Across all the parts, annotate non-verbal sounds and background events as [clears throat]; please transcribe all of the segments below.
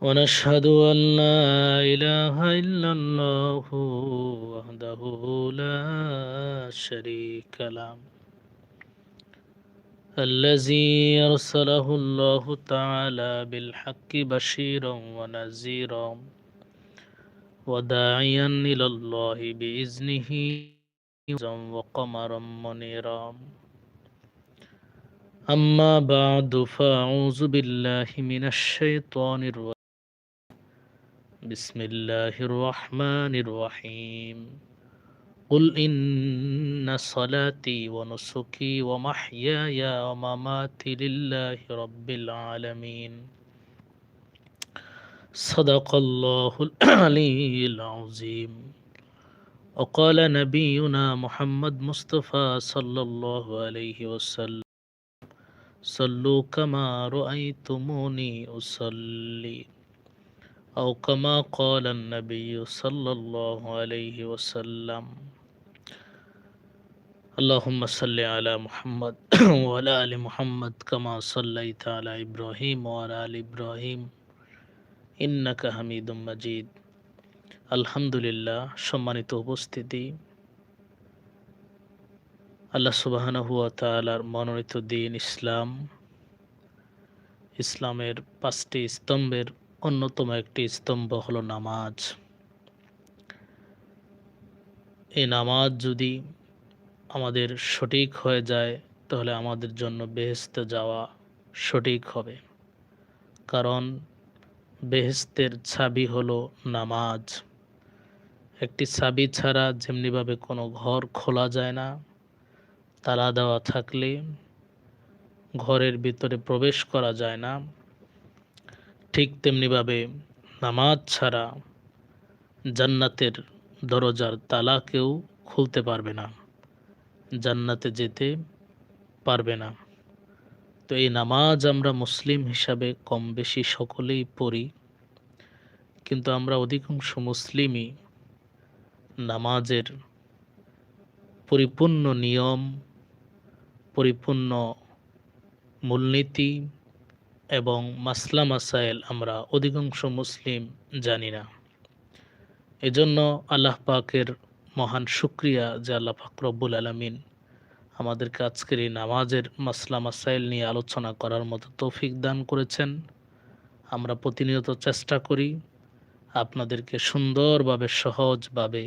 ونشهد أن لا إله إلا الله وحده لا شريك له. الذي أرسله الله تعالى بالحق بشيرا ونذيرا وداعيا إلى الله بإذنه وقمرا منيرا. أما بعد فأعوذ بالله من الشيطان الرجيم. بسم الله الرحمن الرحيم. قل إن صلاتي ونسكي ومحياي ومماتي لله رب العالمين. صدق الله العلي العظيم. وقال نبينا محمد مصطفى صلى الله عليه وسلم صلوا كما رأيتموني أصلي. أو كما قال النبي صلى الله عليه وسلم اللهم صل على محمد وعلى آل محمد كما صليت على إبراهيم وعلى آل إبراهيم إنك حميد مجيد আলহামদুলিল্লাহ সম্মানিত উপস্থিতি আল্লাহ সুবাহানহু তালার মনোনীত দিন ইসলাম ইসলামের পাঁচটি স্তম্ভের অন্যতম একটি স্তম্ভ হলো নামাজ। এই নামাজ যদি আমাদের সঠিক হয়ে যায়, তাহলে আমাদের জন্য বেহেস্তে যাওয়া সঠিক হবে। কারণ বেহেস্তের ছাবি হলো নামাজ। একটি ছাবি ছাড়া যেমনিভাবে কোনো ঘর খোলা যায় না, তালা দেওয়া থাকলে ঘরের ভিতরে প্রবেশ করা যায় না। ঠিক তেমনিভাবে নামাজ ছাড়া জান্নাতের দরজার তালা কেউ খুলতে পারবে না, জান্নাতে যেতে পারবে না। তো এই নামাজ আমরা মুসলিম হিসাবে কম বেশি সকলেই পড়ি, কিন্তু আমরা অধিকাংশ মুসলিমই নামাজের পরিপূর্ণ নিয়ম, পরিপূর্ণ মূলনীতি এবং মাসলা মাসাইল আমরা অধিকাংশ মুসলিম জানি না। এজন্য আল্লাহ পাকের মহান শুক্রিয়া যে আল্লাহ পাক রব্বুল আলমিন আমাদেরকে আজকের এই নামাজের মাসলা মাসাইল নিয়ে আলোচনা করার মতো তৌফিক দান করেছেন। আমরা প্রতিনিয়ত চেষ্টা করি আপনাদেরকে সুন্দরভাবে, সহজভাবে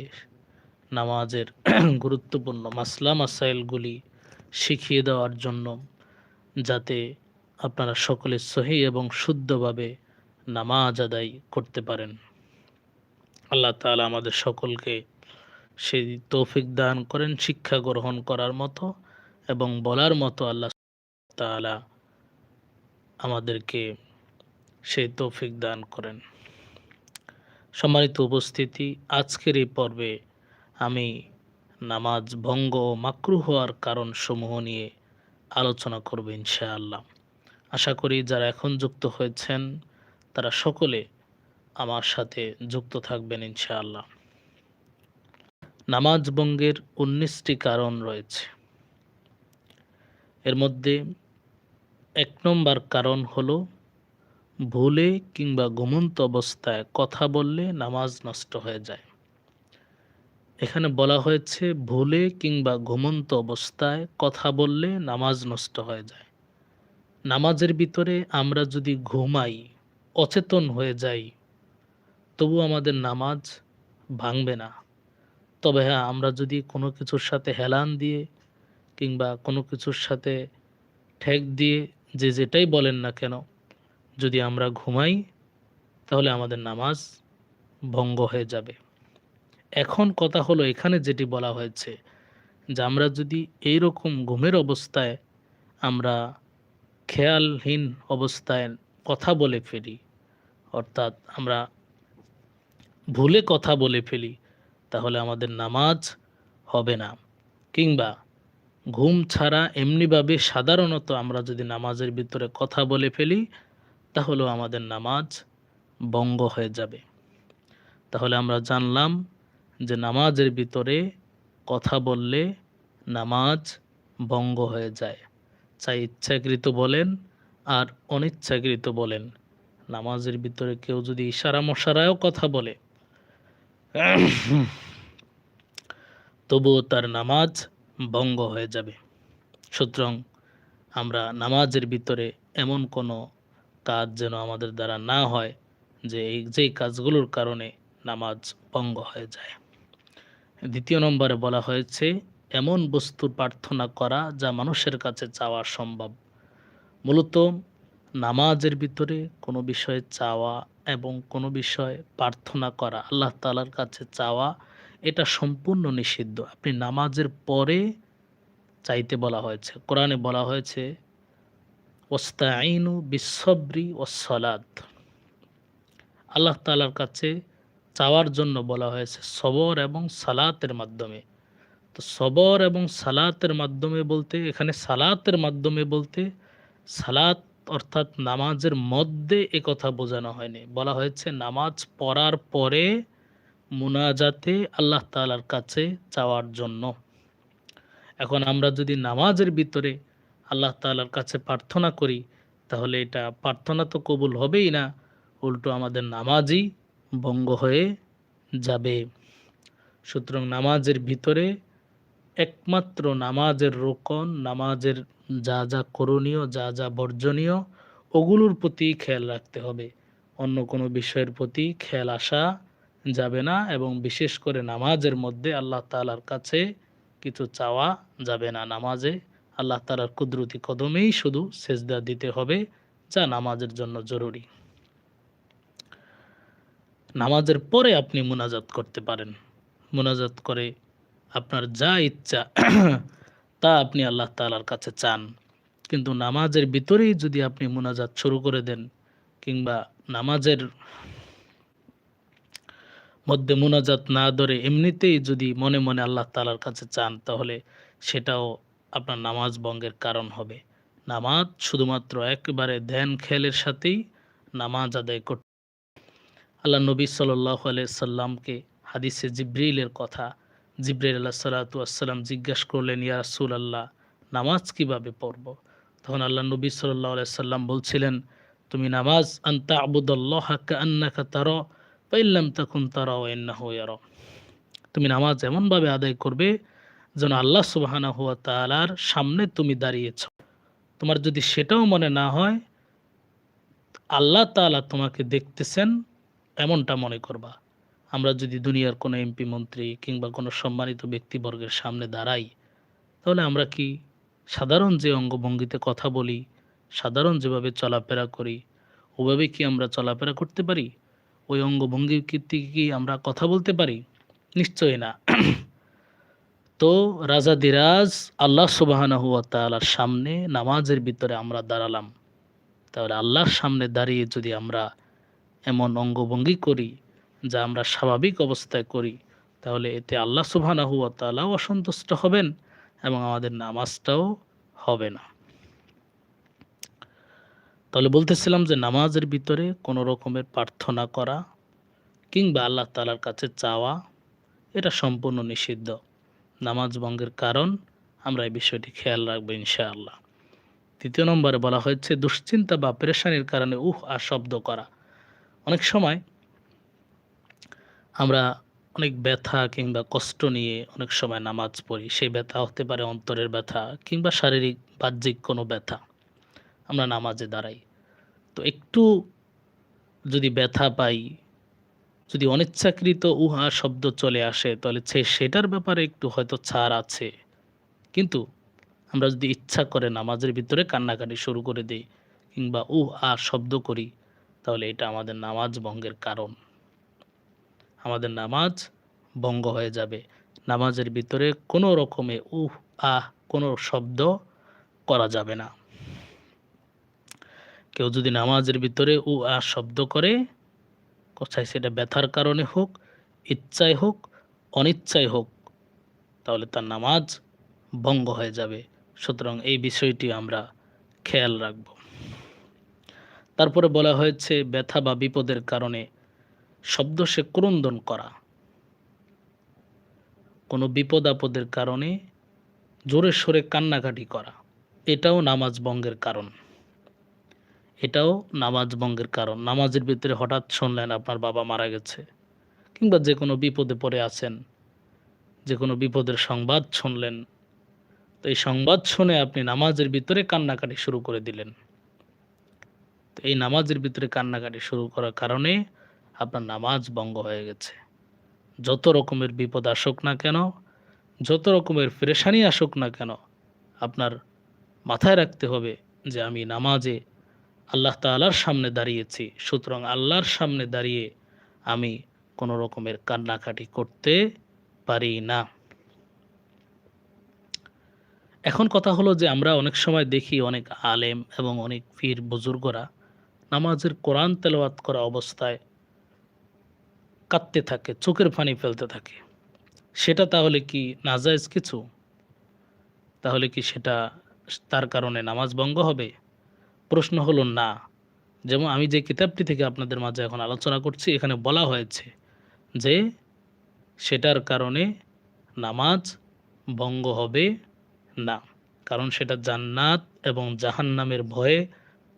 নামাজের [clears throat] গুরুত্বপূর্ণ মাসলা মাসাইলগুলি শিখিয়ে দেওয়ার জন্য যাতে আপনারা সকলে সহি এবং শুদ্ধভাবে নামাজ আদায় করতে পারেন। আল্লাহ তালা আমাদের সকলকে সেই তৌফিক দান করেন, শিক্ষা গ্রহণ করার মতো এবং বলার মতো আল্লাহ তালা আমাদেরকে সেই তৌফিক দান করেন। সম্মানিত উপস্থিতি, আজকের এই পর্বে আমি নামাজ ভঙ্গ ও মাকরু হওয়ার কারণ সমূহ নিয়ে আলোচনা করব ইনশাআল্লাহ। আশা করি যারা এখন যুক্ত হয়েছেন, তারা সকলে আমার সাথে যুক্ত থাকবেন ইনশাআল্লাহ। নামাজ ভঙ্গের উনিশটি কারণ রয়েছে। এর মধ্যে এক নম্বর কারণ হলো ভুলে কিংবা ঘুমন্ত অবস্থায় কথা বললে নামাজ নষ্ট হয়ে যায়। এখানে বলা হয়েছে, ভুলে কিংবা ঘুমন্ত অবস্থায় কথা বললে নামাজ নষ্ট হয়ে যায়। নামাজের ভিতরে আমরা যদি ঘুমাই, অচেতন হয়ে যাই তবু আমাদের নামাজ ভাঙবে না। তবে হ্যাঁ আমরা যদি কোনো কিছুর সাথে হেলান দিয়ে কিংবা কোনো কিছুর সাথে ঠেক দিয়ে যে যেটাই বলেন না কেন, যদি আমরা ঘুমাই, তাহলে আমাদের নামাজ ভঙ্গ হয়ে যাবে। এখন কথা হলো এখানে যেটি বলা হয়েছে যে আমরা যদি এই রকম ঘুমের অবস্থায় আমরা খেয়ালহীন অবস্থায় কথা বলে ফেলি, অর্থাৎ আমরা ভুলে কথা বলে ফেলি, তাহলে আমাদের নামাজ হবে না। কিংবা ঘুম ছাড়া এমনিভাবে সাধারণত আমরা যদি নামাজের ভিতরে কথা বলে ফেলি, তাহলেও আমাদের নামাজ বঙ্গ হয়ে যাবে। তাহলে আমরা জানলাম যে নামাজের ভিতরে কথা বললে নামাজ বঙ্গ হয়ে যায়। চাই ইচ্ছাকৃত বলেন আর অনিচ্ছাকৃত বলেন। নামাজের ভিতরে কেউ যদি ইশারা মশারায়ও কথা বলে, তবুও তার নামাজ ভঙ্গ হয়ে যাবে। সুতরাং আমরা নামাজের ভিতরে এমন কোনো কাজ যেন আমাদের দ্বারা না হয় যে এই যেই কাজগুলোর কারণে নামাজ ভঙ্গ হয়ে যায়। দ্বিতীয় নম্বরে বলা হয়েছে এমন বস্তুর প্রার্থনা করা যা মানুষের কাছে চাওয়া সম্ভব। মূলত নামাজের ভিতরে কোনো বিষয়ে চাওয়া এবং কোনো বিষয়ে প্রার্থনা করা, আল্লাহ তালার কাছে চাওয়া, এটা সম্পূর্ণ নিষিদ্ধ। আপনি নামাজের পরে চাইতে বলা হয়েছে, কোরআনে বলা হয়েছে ওস্তাইনু বিশ্বব্রি ও সলাদ আল্লাহ তালার কাছে চাওয়ার জন্য বলা হয়েছে সবর এবং সালাতের মাধ্যমে। তো সবর এবং সালাতের মাধ্যমে বলতে, এখানে সালাতের মাধ্যমে বলতে, সালাত অর্থাৎ নামাজের মধ্যে এ কথা বোঝানো হয়নি। বলা হয়েছে, নামাজ পড়ার পরে মুনাজাতে আল্লাহ তালার কাছে চাওয়ার জন্য। এখন আমরা যদি নামাজের ভিতরে আল্লাহ তালার কাছে প্রার্থনা করি, তাহলে এটা প্রার্থনা তো কবুল হবেই না, উল্টো আমাদের নামাজই ভঙ্গ হয়ে যাবে। সুতরাং নামাজের ভিতরে একমাত্র নামাজের রোকন, নামাজের যা যা করণীয়, যা যা বর্জনীয়, ওগুলোর প্রতি খেয়াল রাখতে হবে। অন্য কোনো বিষয়ের প্রতি খেয়াল আসা যাবে না এবং বিশেষ করে নামাজের মধ্যে আল্লাহ তালার কাছে কিছু চাওয়া যাবে না। নামাজে আল্লাহ তালার কুদরতি কদমেই শুধু সেজদা দিতে হবে, যা নামাজের জন্য জরুরি। নামাজের পরে আপনি মোনাজাত করতে পারেন। মোনাজাত করে আপনার যা ইচ্ছা, তা আপনি আল্লাহ তালার কাছে চান। কিন্তু নামাজের ভিতরেই যদি আপনি মোনাজাত শুরু করে দেন কিংবা নামাজের মধ্যে মোনাজাত না ধরে এমনিতেই যদি মনে মনে আল্লাহ তালার কাছে চান, তাহলে সেটাও আপনার নামাজ ভঙ্গের কারণ হবে। নামাজ শুধুমাত্র একেবারে ধ্যান খেলের সাথেই নামাজ আদায় করতে আল্লাহ নবী সাল্লাহ সাল্লামকে হাদিসে জিব্রিলের কথা জিব্রাইল আল্লাহ সাল্লাতু আসসালাম জিজ্ঞাসা করলেন, ইয়া রাসুল আল্লাহ নামাজ কীভাবে পড়ব? তখন আল্লাহ নবী সাল্লাহ সাল্লাম বলছিলেন, তুমি নামাজ আন্তা আবুদুল্লাহ আন্নাকা তার পাইল্লাম তখন তারা এন্না হইয়ার তুমি নামাজ এমনভাবে আদায় করবে যেন আল্লাহ সুবাহানা হুয়া তালার সামনে তুমি দাঁড়িয়েছ। তোমার যদি সেটাও মনে না হয়, আল্লাহ তালা তোমাকে দেখতেছেন, এমনটা মনে করবা। আমরা যদি দুনিয়ার কোনো এমপি মন্ত্রী কিংবা কোনো সম্মানিত ব্যক্তিবর্গের সামনে দাঁড়াই, তাহলে আমরা কি সাধারণ যে অঙ্গভঙ্গিতে কথা বলি, সাধারণ যেভাবে চলাফেরা করি, ওভাবে কি আমরা চলাফেরা করতে পারি? ওই অঙ্গভঙ্গির কীর্তি কি আমরা কথা বলতে পারি? নিশ্চয়ই না। [clears throat] তো রাজা দিরাজ আল্লাহ সুবাহানা হুয়া তালার সামনে নামাজের ভিতরে আমরা দাঁড়ালাম। তাহলে আল্লাহর সামনে দাঁড়িয়ে যদি আমরা এমন অঙ্গভঙ্গি করি যা আমরা স্বাভাবিক অবস্থায় করি, তাহলে এতে আল্লাহ সুবহানাহু তাআলাও অসন্তুষ্ট হবেন এবং আমাদের নামাজটাও হবে না। তাহলে বলতেছিলাম যে নামাজের ভিতরে কোনো রকমের প্রার্থনা করা কিংবা আল্লাহ তালার কাছে চাওয়া, এটা সম্পূর্ণ নিষিদ্ধ। নামাজ ভঙ্গের কারণ আমরা এই বিষয়টি খেয়াল রাখব ইনশাআল্লাহ। তৃতীয় নম্বরে বলা হয়েছে, দুশ্চিন্তা বা পেরেশানির কারণে উহ আর শব্দ করা। অনেক সময় আমরা অনেক ব্যথা কিংবা কষ্ট নিয়ে অনেক সময় নামাজ পড়ি। সেই ব্যথা হতে পারে অন্তরের ব্যথা কিংবা শারীরিক, বাহ্যিক কোনো ব্যথা। আমরা নামাজে দাঁড়াই। তো একটু যদি ব্যথা পাই, যদি অনিচ্ছাকৃত উহা শব্দ চলে আসে, তাহলে সে সেটার ব্যাপারে একটু হয়তো ছাড় আছে। কিন্তু আমরা যদি ইচ্ছা করে নামাজের ভিতরে কান্নাকাটি শুরু করে দিই কিংবা উহ আ শব্দ করি, তাহলে এটা আমাদের নামাজ ভঙ্গের কারণ। আমাদের নামাজ ভঙ্গ হয়ে যাবে। নামাজের ভিতরে কোনো রকমে উহ, আহ, কোনো শব্দ করা যাবে না। কেউ যদি নামাজের ভিতরে উ আহ, শব্দ করে, কোথায় সেটা ব্যথার কারণে হোক ইচ্ছায় হোক অনিচ্ছায় হোক, তাহলে তার নামাজ ভঙ্গ হয়ে যাবে। সুতরাং এই বিষয়টি আমরা খেয়াল রাখব। তারপরে বলা হয়েছে, ব্যথা বা বিপদের কারণে শব্দ সে ক্রন্দন করা। কোনো বিপদ আপদের কারণে জোরে সোরে কান্নাকাটি করা। এটাও নামাজ ভঙ্গের কারণ। এটাও নামাজ ভঙ্গের কারণ। নামাজের ভিতরে হঠাৎ শুনলেন আপনার বাবা মারা গেছে কিংবা যে কোনো বিপদে পড়ে আছেন, যে কোনো বিপদের সংবাদ শুনলেন, তো এই সংবাদ শুনে আপনি নামাজের ভিতরে কান্নাকাটি শুরু করে দিলেন। তো এই নামাজের ভিতরে কান্নাকাটি শুরু করার কারণে আপনার নামাজ ভঙ্গ হয়ে গেছে। যত রকমের বিপদ আসুক না কেন, যত রকমের ফেরেশানি আসুক না কেন, আপনার মাথায় রাখতে হবে যে আমি নামাজে আল্লাহ তালার সামনে দাঁড়িয়েছি, সুতরাং আল্লাহর সামনে দাঁড়িয়ে আমি কোনো রকমের কান্নাকাটি করতে পারি না। এখন কথা হলো যে আমরা অনেক সময় দেখি অনেক আলেম এবং অনেক পীর বুজুর্গরা নামাজের কোরআন তেলাওয়াত করা অবস্থায় কাঁদতে থাকে, চোখের পানি ফেলতে থাকে। সেটা তাহলে কি নাজায়েজ কিছু? তাহলে কি সেটা তার কারণে নামাজ ভঙ্গ হবে? প্রশ্ন হলো না। যেমন আমি যে কিতাবটি থেকে আপনাদের মাঝে এখন আলোচনা করছি, এখানে বলা হয়েছে যে সেটার কারণে নামাজ ভঙ্গ হবে না। কারণ সেটা জান্নাত এবং জাহান্নামের ভয়ে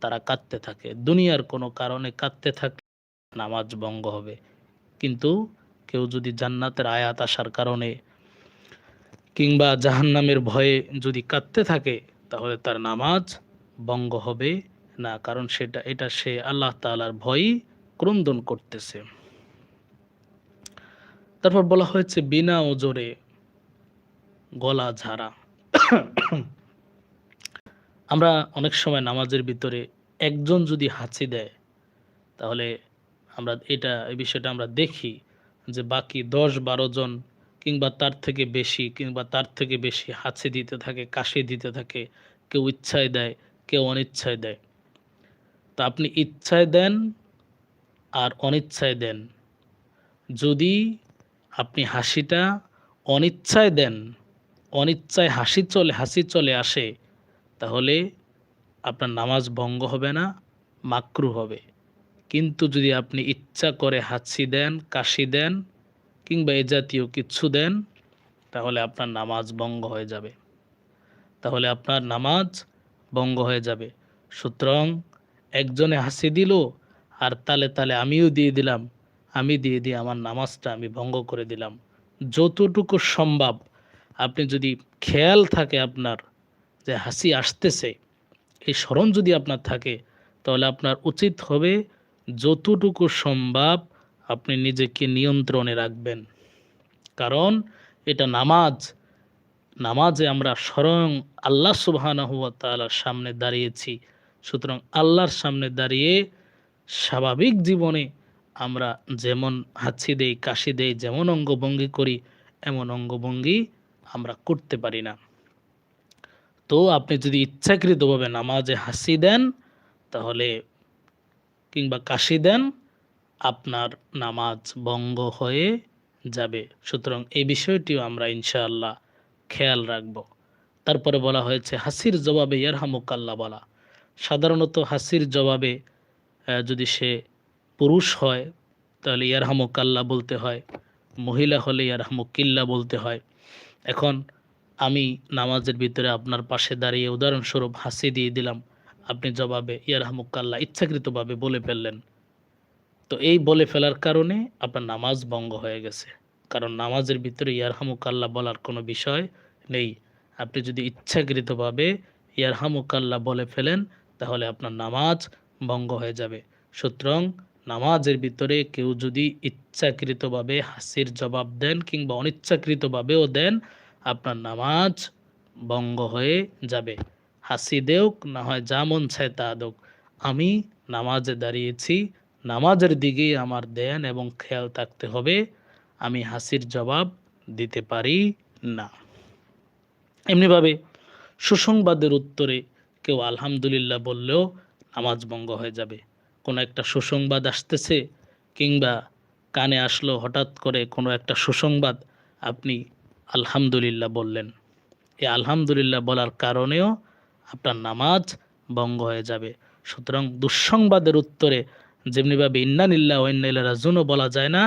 তারা কাঁদতে থাকে। দুনিয়ার কোনো কারণে কাঁদতে থাকে নামাজ ভঙ্গ হবে। কিন্তু কেউ যদি জান্নাতের আয়াত আসার কারণে কিংবা জাহান্নামের ভয়ে যদি কাঁদতে থাকে, তাহলে তার নামাজ ভঙ্গ হবে না, কারণ সেটা, এটা সে আল্লাহ তালার ভয়ই ক্রন্দন করতেছে। তারপর বলা হয়েছে, বিনা ওজোরে গলা ঝাড়া। আমরা অনেক সময় নামাজের ভিতরে একজন যদি হাঁচি দেয়, তাহলে আমরা এটা, এই বিষয়টা আমরা দেখি যে বাকি দশ বারো জন কিংবা তার থেকে বেশি কিংবা তার থেকে বেশি হাঁচি দিতে থাকে, কাশি দিতে থাকে, কেউ ইচ্ছায় দেয়, কেউ অনিচ্ছায় দেয়। তা আপনি ইচ্ছায় দেন আর অনিচ্ছায় দেন। যদি আপনি হাসিটা অনিচ্ছায় দেন, অনিচ্ছায় হাসি চলে হাসি চলে আসে, তাহলে আপনার নামাজ ভঙ্গ হবে না, মাকরু হবে। কিন্তু যদি আপনি ইচ্ছা করে হাসি দেন, কাশি দেন কিংবা এ জাতীয় কিছু দেন, তাহলে আপনার নামাজ ভঙ্গ হয়ে যাবে। তাহলে আপনার নামাজ ভঙ্গ হয়ে যাবে। সুতরাং একজনে হাসি দিল আর তালে তালে আমিও দিয়ে দিলাম, আমি দিয়ে দিয়ে আমার নামাজটা আমি ভঙ্গ করে দিলাম। যতটুকু সম্ভব। আপনি যদি খেয়াল থাকে আপনার যে হাসি আসতেছে, এই স্মরণ যদি আপনার থাকে, তাহলে আপনার উচিত হবে যতটুকু সম্ভব আপনি নিজেকে নিয়ন্ত্রণে রাখবেন। কারণ এটা নামাজ। নামাজে আমরা স্বয়ং আল্লাহ সুবহানাহু ওয়া তাআলার সামনে দাঁড়িয়েছি। সুতরাং আল্লাহর সামনে দাঁড়িয়ে স্বাভাবিক জীবনে আমরা যেমন হাঁচি দেই, কাশি দেই, যেমন অঙ্গভঙ্গি করি, এমন অঙ্গভঙ্গি আমরা করতে পারি না। তো আপনি যদি ইচ্ছাকৃতভাবে নামাজে হাসি দেন, তাহলে কিংবা কাশি দেন, আপনার নামাজ ভঙ্গ হয়ে যাবে। সুতরাং এই বিষয়টিও আমরা ইনশাআল্লাহ খেয়াল রাখব। তারপরে বলা হয়েছে, হাসির জবাবে ইয়ারহামুকাল্লা বলা। সাধারণত হাসির জবাবে যদি সে পুরুষ হয়, তাহলে ইয়ারহামুকাল্লা বলতে হয়, মহিলা হলে ইয়ারহামুকিল্লা বলতে হয়। এখন আমি নামাজের ভিতরে আপনার পাশে দাঁড়িয়ে উদাহরণস্বরূপ হাসি দিয়ে দিলাম। আপনি জবাবে ইয়ারহামুকাল্লা ইচ্ছাকৃতভাবে বলে ফেললেন। তো এই বলে ফেলার কারণে আপনার নামাজ ভঙ্গ হয়ে গেছে। কারণ নামাজের ভিতরে ইয়ারহামুকাল্লা বলার কোনো বিষয় নেই। আপনি যদি ইচ্ছাকৃতভাবে ইয়ারহামুকাল্লা বলে ফেলেন, তাহলে আপনার নামাজ ভঙ্গ হয়ে যাবে। সুতরাং নামাজের ভিতরে কেউ যদি ইচ্ছাকৃতভাবে হাসির জবাব দেন কিংবা অনিচ্ছাকৃতভাবেও দেন, আপনার নামাজ ভঙ্গ হয়ে যাবে। হাসি দেউক, না হয় যা মন চায় তা দোক আমি নামাজে দাঁড়িয়েছি, নামাজের দিকেই আমার দেন এবং খেয়াল থাকতে হবে। আমি হাসির জবাব দিতে পারি না। এমনিভাবে সুসংবাদের উত্তরে কেউ আলহামদুলিল্লাহ বললেও নামাজ ভঙ্গ হয়ে যাবে। কোনো একটা সুসংবাদ আসতেছে কিংবা কানে আসলো হঠাৎ করে কোনো একটা সুসংবাদ আপনি আলহামদুলিল্লাহ বললেন। এই আলহামদুলিল্লাহ বলার কারণেও আপনার নামাজ ভঙ্গ হয়ে যাবে। সুতরাং দুঃসংবাদের উত্তরে যেমনিভাবে ইন্নানিল্লা ওয়ান্নাইল্লা রাজুনও বলা যায় না,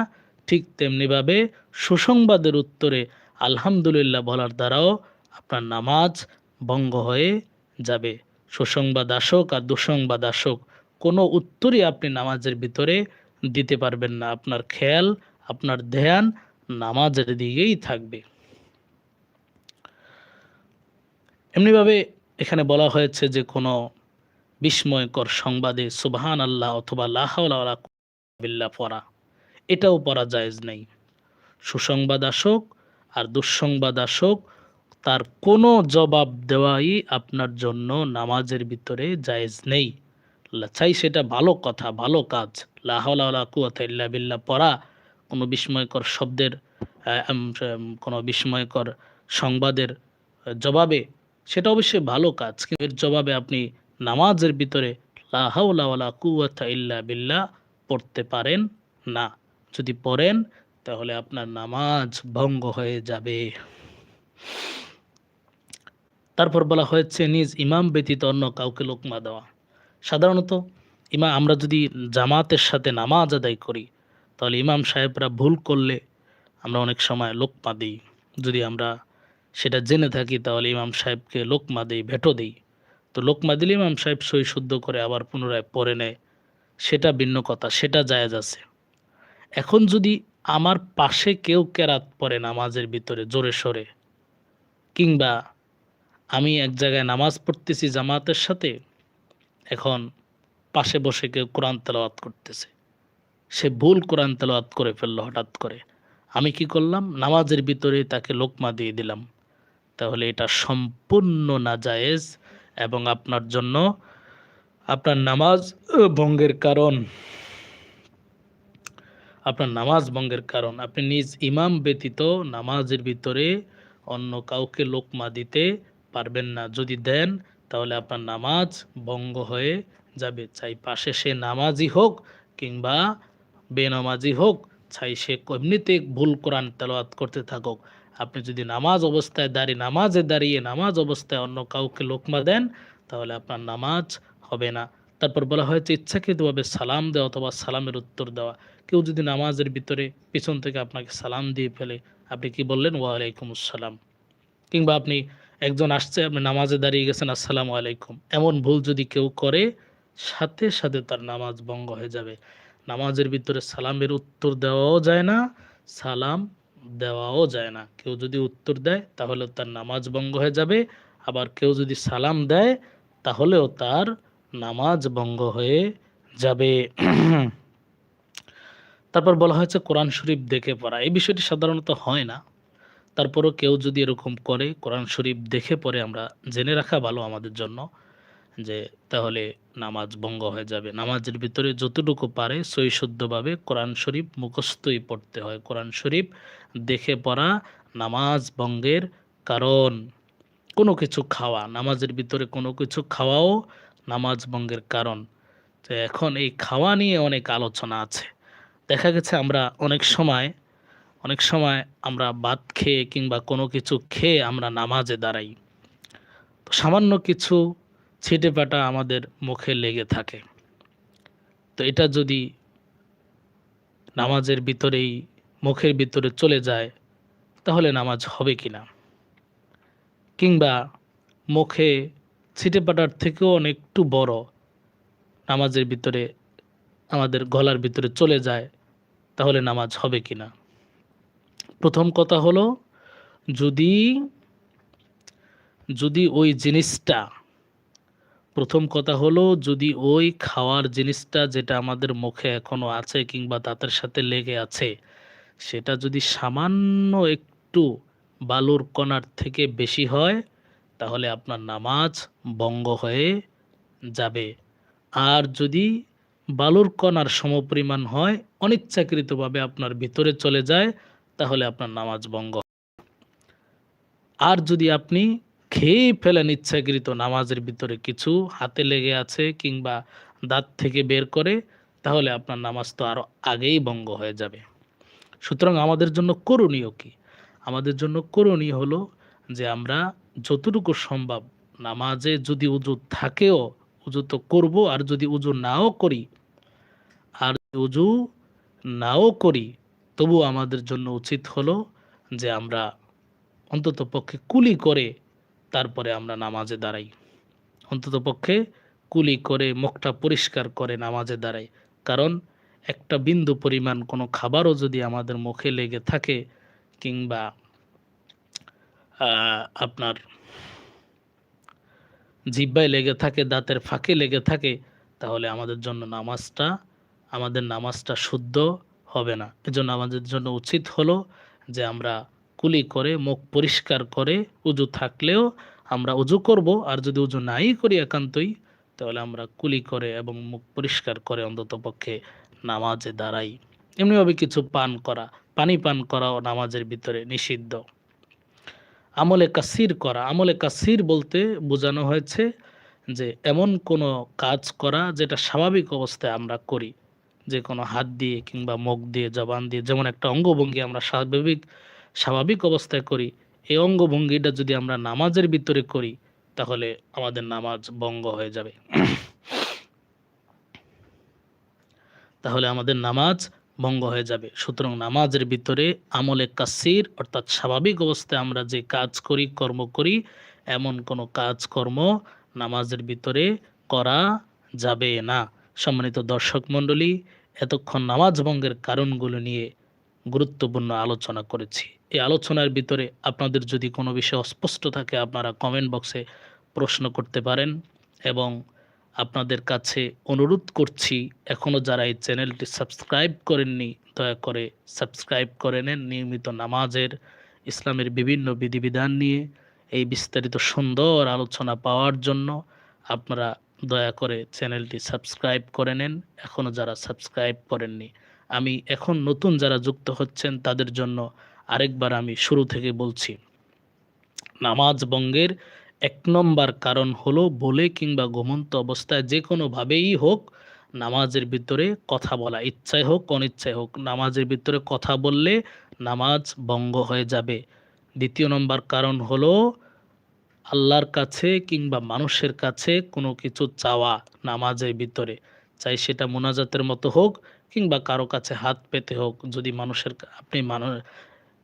ঠিক তেমনিভাবে সুসংবাদের উত্তরে আলহামদুলিল্লাহ বলার দ্বারাও আপনার নামাজ ভঙ্গ হয়ে যাবে। সুসংবাদ আসক আর দুঃসংবাদ আসক, কোনো উত্তরই আপনি নামাজের ভিতরে দিতে পারবেন না। আপনার খেয়াল, আপনার ধ্যান নামাজের দিকেই থাকবে। এমনিভাবে এখানে বলা হয়েছে যে কোনো বিস্ময়কর সংবাদে সুবহান আল্লাহ অথবা লাহাউল্লাহ পড়া, এটাও পড়া জায়েজ নেই। সুসংবাদ আসুক আর দুঃসংবাদ আসুক, তার কোনো জবাব দেওয়াই আপনার জন্য নামাজের ভিতরে জায়েজ নেই। চাই সেটা ভালো কথা, ভালো কাজ। লাহাউল্লাহ কুয়াত বিল্লাহ পড়া কোনো বিস্ময়কর শব্দের কোনো বিস্ময়কর সংবাদের জবাবে সেটা অবশ্যই ভালো কাজ। কিন্তু এর জবাবে আপনি নামাজের ভিতরে লাহাউলা কুয়াতা ইল্লা বিল্লাহ পড়তে পারেন না। যদি পড়েন, তাহলে আপনার নামাজ ভঙ্গ হয়ে যাবে। তারপর বলা হয়েছে, নিজ ইমাম ব্যতীত অন্য কাউকে লোকমা দেওয়া। সাধারণত ইমা, আমরা যদি জামাতের সাথে নামাজ আদায় করি, তাহলে ইমাম সাহেবরা ভুল করলে আমরা অনেক সময় লোকমা দিই। যদি আমরা সেটা জেনে থাকি, তাহলে ইমাম সাহেবকে লোকমা দিই, ভেটো দিই। তো লোকমা দিলে ইমাম সাহেব সই শুদ্ধ করে আবার পুনরায় পড়ে নেয়। সেটা ভিন্ন কথা, সেটা জায়েজ আছে। এখন যদি আমার পাশে কেউ কেরাত পড়ে নামাজের ভিতরে জোরে সরে, কিংবা আমি এক জায়গায় নামাজ পড়তেছি জামাতের সাথে, এখন পাশে বসে কেউ কোরআন তেলাওয়াত করতেছে, সে ভুল কোরআন তেলাওয়াত করে ফেলল হঠাৎ করে। আমি কি করলাম? নামাজের ভিতরে তাকে লোকমা দিয়ে দিলাম। তাহলে এটা সম্পূর্ণ নাজায়েজ এবং আপনার জন্য আপনার নামাজ ভঙ্গের কারণ। আপনার নামাজ ভঙ্গের কারণ। আপনি নিজ ইমাম ব্যতীত নামাজের ভিতরে অন্য কাউকে লোকমা দিতে পারবেন না। যদি দেন, তাহলে আপনার নামাজ ভঙ্গ হয়ে যাবে। চাই পাশে সে নামাজি হোক কিংবা বেনামাজি হোক, চাই সে এমনিতে ভুল কোরআন তেলাওয়াত করতে থাকুক। আপনি যদি নামাজ অবস্থায় দাঁড়িয়ে, নামাজে দাঁড়িয়ে, নামাজ অবস্থায় অন্য কাউকে লোকমা দেন, তাহলে আপনার নামাজ হবে না। তারপর বলা হয়েছে, ইচ্ছাকৃতভাবে সালাম দেওয়া অথবা সালামের উত্তর দেওয়া। কেউ যদি নামাজের ভিতরে পিছন থেকে আপনাকে সালাম দিয়ে ফেলে, আপনি কি বললেন? ওয়ালাইকুম আসসালাম কিংবা আপনি একজন আসছে, আপনি নামাজে দাঁড়িয়ে গেছেন, আসসালামু আলাইকুম। এমন ভুল যদি কেউ করে, সাথে সাথে তার নামাজ ভঙ্গ হয়ে যাবে। নামাজের ভিতরে সালামের উত্তর দেওয়াও যায় না, সালাম দেওয়াও যায় না। কেউ যদি উত্তর দেয়, তাহলে তার নামাজ ভঙ্গ হয়ে যাবে। আবার কেউ যদি সালাম দেয়, তাহলেও তার নামাজ ভঙ্গ হয়ে যাবে। তারপর বলা হয়েছে, কোরআন শরীফ দেখে পড়া। এই বিষয়টি সাধারণত হয় না। তারপরও কেউ যদি এরকম করে, কোরআন শরীফ দেখে পরে আমরা জেনে রাখা ভালো আমাদের জন্য, যে তাহলে নামাজ ভঙ্গ হয়ে যাবে। নামাজের ভিতরে যতটুকু পারে, সই শুদ্ধভাবে কোরআন শরীফ মুখস্থই পড়তে হয়। কোরআন শরীফ দেখে পড়া নামাজ ভঙ্গের কারণ। কোনো কিছু খাওয়া, নামাজের ভিতরে কোনো কিছু খাওয়াও নামাজ ভঙ্গের কারণ। তো এখন এই খাওয়া নিয়ে অনেক আলোচনা আছে। দেখা গেছে আমরা অনেক সময় অনেক সময় আমরা ভাত খেয়ে কিংবা কোনো কিছু খেয়ে আমরা নামাজে দাঁড়াই। তো সামান্য কিছু ছিটে পাটা আমাদের মুখে লেগে থাকে। তো এটা যদি নামাজের ভিতরেই মুখের ভিতরে চলে যায়, তাহলে নামাজ হবে কি না কিংবা মুখে ছিটে পাটার থেকেও অনেকটু বড় নামাজের ভিতরে, আমাদের গলার ভিতরে চলে যায়, তাহলে নামাজ হবে কি না প্রথম কথা হলো, যদি যদি ওই জিনিসটা, প্রথম কথা হলো, যদি ওই খাওয়ার জিনিসটা যেটা আমাদের মুখে এখনও আছে কিংবা দাঁতের সাথে লেগে আছে সেটা যদি সামান্য একটু বালুর কণার থেকে বেশি হয়, তাহলে আপনার নামাজ বঙ্গ হয়ে যাবে। আর যদি বালুর কণার সমপরিমাণ হয়, অনিচ্ছাকৃতভাবে আপনার ভিতরে চলে যায়, তাহলে আপনার নামাজ বঙ্গ আর যদি আপনি খেয়ে ফেলেন ইচ্ছাকৃত নামাজের ভিতরে কিছু হাতে লেগে আছে কিংবা দাঁত থেকে বের করে, তাহলে আপনার নামাজ তো আরও আগেই ভঙ্গ হয়ে যাবে। সুতরাং আমাদের জন্য করণীয় কি? আমাদের জন্য করণীয় হলো যে আমরা যতটুকু সম্ভব নামাজে যদি উজু থাকেও উজু তো করব, আর যদি উজু নাও করি, আর উজু নাও করি, তবু আমাদের জন্য উচিত হলো যে আমরা অন্তত পক্ষে কুলি করে তারপরে আমরা নামাজে দাঁড়াই। অন্তত পক্ষে কুলি করে মুখটা পরিষ্কার করে নামাজে দাঁড়াই। কারণ একটা বিন্দু পরিমাণ কোনো খাবারও যদি আমাদের মুখে লেগে থাকে কিংবা আপনার জিব্বায় লেগে থাকে, দাঁতের ফাঁকে লেগে থাকে, তাহলে আমাদের জন্য নামাজটা, আমাদের নামাজটা শুদ্ধ হবে না। এজন্য আমাদের জন্য উচিত হলো যে আমরা কুলি করে, মুখ পরিষ্কার করে, উজু থাকলেও আমরা উজু করব। আর যদি উজু নাই করি একান্তই, তাহলে আমরা কুলি করে এবং মুখ পরিষ্কার করে অন্তত পক্ষে নামাজে দাঁড়াই। এমনিভাবে কিছু পান করা, পানি পান করাও নামাজের ভিতরে নিষিদ্ধ। আমলে কাসির করা, আমলে কাসির বলতে বোঝানো হয়েছে যে, এমন কোনো কাজ করা যেটা স্বাভাবিক অবস্থায় আমরা করি। যে কোনো হাত দিয়ে কিংবা মুখ দিয়ে, জবান দিয়ে, যেমন একটা অঙ্গভঙ্গি আমরা স্বাভাবিক স্বাভাবিক অবস্থায় করি। এই অঙ্গভঙ্গিটা যদি আমরা নামাজের ভিতরে করি, তাহলে আমাদের নামাজ ভঙ্গ হয়ে যাবে। তাহলে আমাদের নামাজ ভঙ্গ হয়ে যাবে। সুতরাং নামাজের ভিতরে আমলে কাসির অর্থাৎ স্বাভাবিক অবস্থায় আমরা যে কাজ করি, কর্ম করি, এমন কোনো কাজকর্ম নামাজের ভিতরে করা যাবে না। সম্মানিত দর্শক মণ্ডলী, এতক্ষণ নামাজ ভঙ্গের কারণগুলো নিয়ে গুরুত্বপূর্ণ আলোচনা করেছি। এই আলোচনার ভিতরে আপনাদের যদি কোনো বিষয় অস্পষ্ট থাকে, আপনারা কমেন্ট বক্সে প্রশ্ন করতে পারেন এবং আপনাদের কাছে অনুরোধ করছি এখনও যারা এই চ্যানেলটি সাবস্ক্রাইব করেননি, দয়া করে সাবস্ক্রাইব করে নেন নিয়মিত নামাজের, ইসলামের বিভিন্ন বিধিবিধান নিয়ে। এই বিস্তারিত সুন্দর আলোচনা পাওয়ার জন্য আপনারা দয়া করে চ্যানেলটি সাবস্ক্রাইব করে নেন এখনও যারা সাবস্ক্রাইব করেননি। আমি এখন নতুন যারা যুক্ত হচ্ছেন, তাদের জন্য আরেকবার আমি শুরু থেকে বলছি। নামাজ বঙ্গের এক নম্বর কারণ হলো বলে কিংবা ঘুমন্ত অবস্থায় যে কোনোভাবেই হোক, নামাজের ভিতরে কথা বলা ইচ্ছায় হোক, অনিচ্ছায় হোক, নামাজের ভিতরে কথা বললে নামাজ ভঙ্গ হয়ে যাবে। দ্বিতীয় নম্বর কারণ হলো আল্লাহর কাছে কিংবা মানুষের কাছে কোনো কিছু চাওয়া নামাজের ভিতরে। চাই সেটা মোনাজাতের মতো হোক কিংবা কারও কাছে হাত পেতে হোক। যদি মানুষের, আপনি মানুষ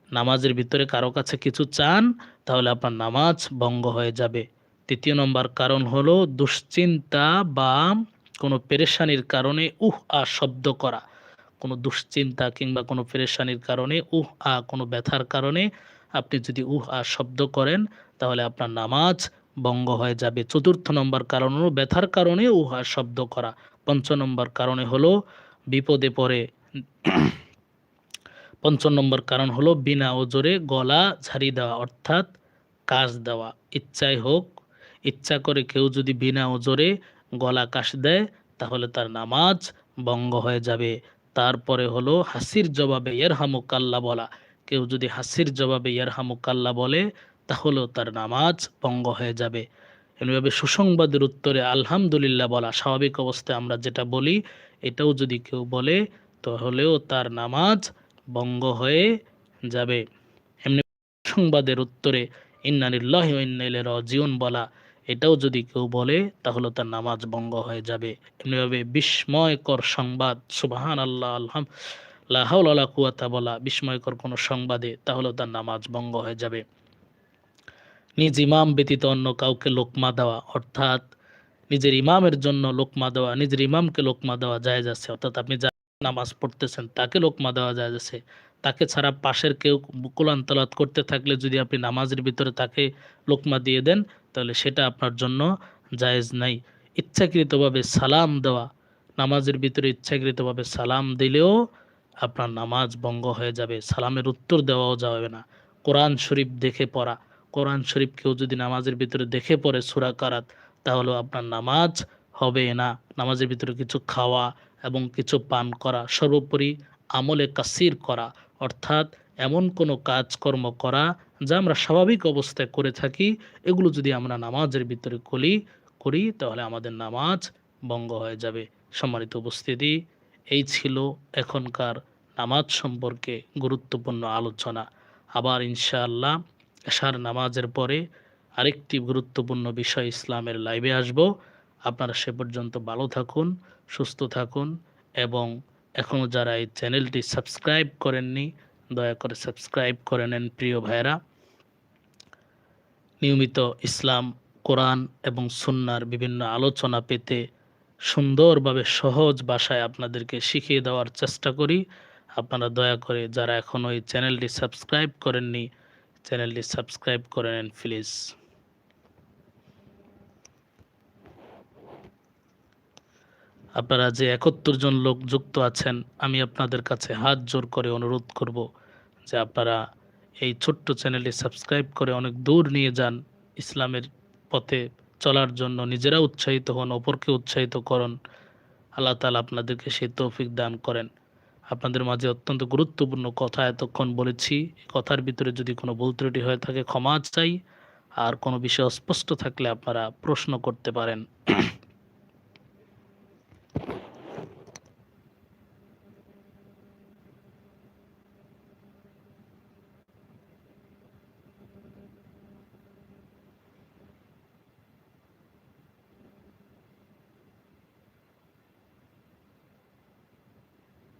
নামাজের ভিতরে কারও কাছে কিছু চান তাহলে আপনার নামাজ ভঙ্গ হয়ে যাবে। তৃতীয় নম্বর কারণ হলো দুশ্চিন্তা বা কোনো পেরেশানির কারণে উহ, আ শব্দ করা। কোনো দুশ্চিন্তা কিংবা কোনো পেরেশানির কারণে উহ, আ, কোনো ব্যথার কারণে আপনি যদি উহ, আ শব্দ করেন, তাহলে আপনার নামাজ ভঙ্গ হয়ে যাবে। চতুর্থ নম্বর কারণ হলো ব্যথার কারণে উহ, আ শব্দ করা। পঞ্চ নম্বর কারণে হলো বিপদে পড়ে। পঞ্চম নম্বর কারণ হলো বিনা ওজোরে গলা ঝাড়ি দেওয়া, অর্থাৎ কাশ দেওয়া। ইচ্ছাই হোক, ইচ্ছা করে কেউ যদি বিনা ওজোরে গলা কাশ দেয়, তাহলে তার নামাজ ভঙ্গ হয়ে যাবে। তারপরে হলো হাসির জবাবে ইয়ার হামুকাল্লা বলা। কেউ যদি হাসির জবাবে ইয়ার হামুকাল্লা বলে, তাহলেও তার নামাজ ভঙ্গ হয়ে যাবে। এমনিভাবে সুসংবাদের উত্তরে আলহামদুলিল্লাহ বলা। স্বাভাবিক অবস্থায় আমরা যেটা বলি, এটাও যদি কেউ বলে, তাহলেও তার নামাজ ভঙ্গ হয়ে যাবে। এমনি সংবাদের উত্তরে ইন্নানিল্লাহ ইন্নাইলে রাজিউন বলা, এটাও যদি কেউ বলে, তাহলে তার নামাজ ভঙ্গ হয়ে যাবে। এমনিভাবে বিস্ময়কর সংবাদ সুবাহান আল্লাহ আলহাম লাহাউল্লাহ কুয়াতা বলা বিস্ময়কর কোনো সংবাদে, তাহলে তার নামাজ ভঙ্গ হয়ে যাবে। নিজ ইমাম ব্যতীত অন্য কাউকে লোকমা দেওয়া, অর্থাৎ নিজের ইমামের জন্য লোকমা দেওয়া, নিজের ইমামকে লোকমা দেওয়া যায় যাচ্ছে অর্থাৎ আপনি নামাজ পড়তেছেন, তাকে লোকমা দেওয়া যায় যাচ্ছে তাকে ছাড়া পাশের কেউ কোরআন তালাত করতে থাকলে যদি আপনি নামাজের ভিতরে তাকে লোকমা দিয়ে দেন, তাহলে সেটা আপনার জন্য জায়েজ নাই। ইচ্ছাকৃতভাবে সালাম দেওয়া, নামাজের ভিতরে ইচ্ছাকৃতভাবে সালাম দিলেও আপনার নামাজ ভঙ্গ হয়ে যাবে, সালামের উত্তর দেওয়াও যাবে না। কোরআন শরীফ দেখে পড়া, কোরআন শরীফ কেউ যদি নামাজের ভিতরে দেখে পড়ে সুরা কারাত তাহলে আপনার নামাজ হবে না। নামাজের ভিতরে কিছু খাওয়া এবং কিছু পান করা, সর্বোপরি আমলে কাসির করা, অর্থাৎ এমন কোনো কাজকর্ম করা যা আমরা স্বাভাবিক অবস্থায় করে থাকি, এগুলো যদি আমরা নামাজের ভিতরে করি করি তাহলে আমাদের নামাজ ভঙ্গ হয়ে যাবে। সম্মানিত উপস্থিতি, এই ছিল এখনকার নামাজ সম্পর্কে গুরুত্বপূর্ণ আলোচনা। আবার ইনশাআল্লাহ এশার নামাজের পরে আরেকটি গুরুত্বপূর্ণ বিষয় ইসলামের লাইভে আসব। আপনারা সে পর্যন্ত ভালো থাকুন, সুস্থ থাকুন এবং এখনও যারা এই চ্যানেলটি সাবস্ক্রাইব করেননি, দয়া করে সাবস্ক্রাইব করে নেন প্রিয় ভাইরা নিয়মিত ইসলাম, কোরআন এবং সুন্নার বিভিন্ন আলোচনা পেতে সুন্দরভাবে সহজ ভাষায় আপনাদেরকে শিখিয়ে দেওয়ার চেষ্টা করি। আপনারা দয়া করে যারা এখনও এই চ্যানেলটি সাবস্ক্রাইব করেননি, চ্যানেলটি সাবস্ক্রাইব করে নেন, প্লিজ। আপনারা যে একাত্তর জন লোক যুক্ত আছেন, আমি আপনাদের কাছে হাত জোর করে অনুরোধ করব যে আপনারা এই ছোট্ট চ্যানেলটি সাবস্ক্রাইব করে অনেক দূর নিয়ে যান ইসলামের পথে চলার জন্য। নিজেরা উৎসাহিত হন, অপরকে উৎসাহিত করুন। আল্লাহ তালা আপনাদেরকে সেই তৌফিক দান করেন। আপনাদের মাঝে অত্যন্ত গুরুত্বপূর্ণ কথা এতক্ষণ বলেছি। কথার ভিতরে যদি কোনো ভুল ত্রুটি হয়ে থাকে, ক্ষমা চাই। আর কোনো বিষয় অস্পষ্ট থাকলে আপনারা প্রশ্ন করতে পারেন।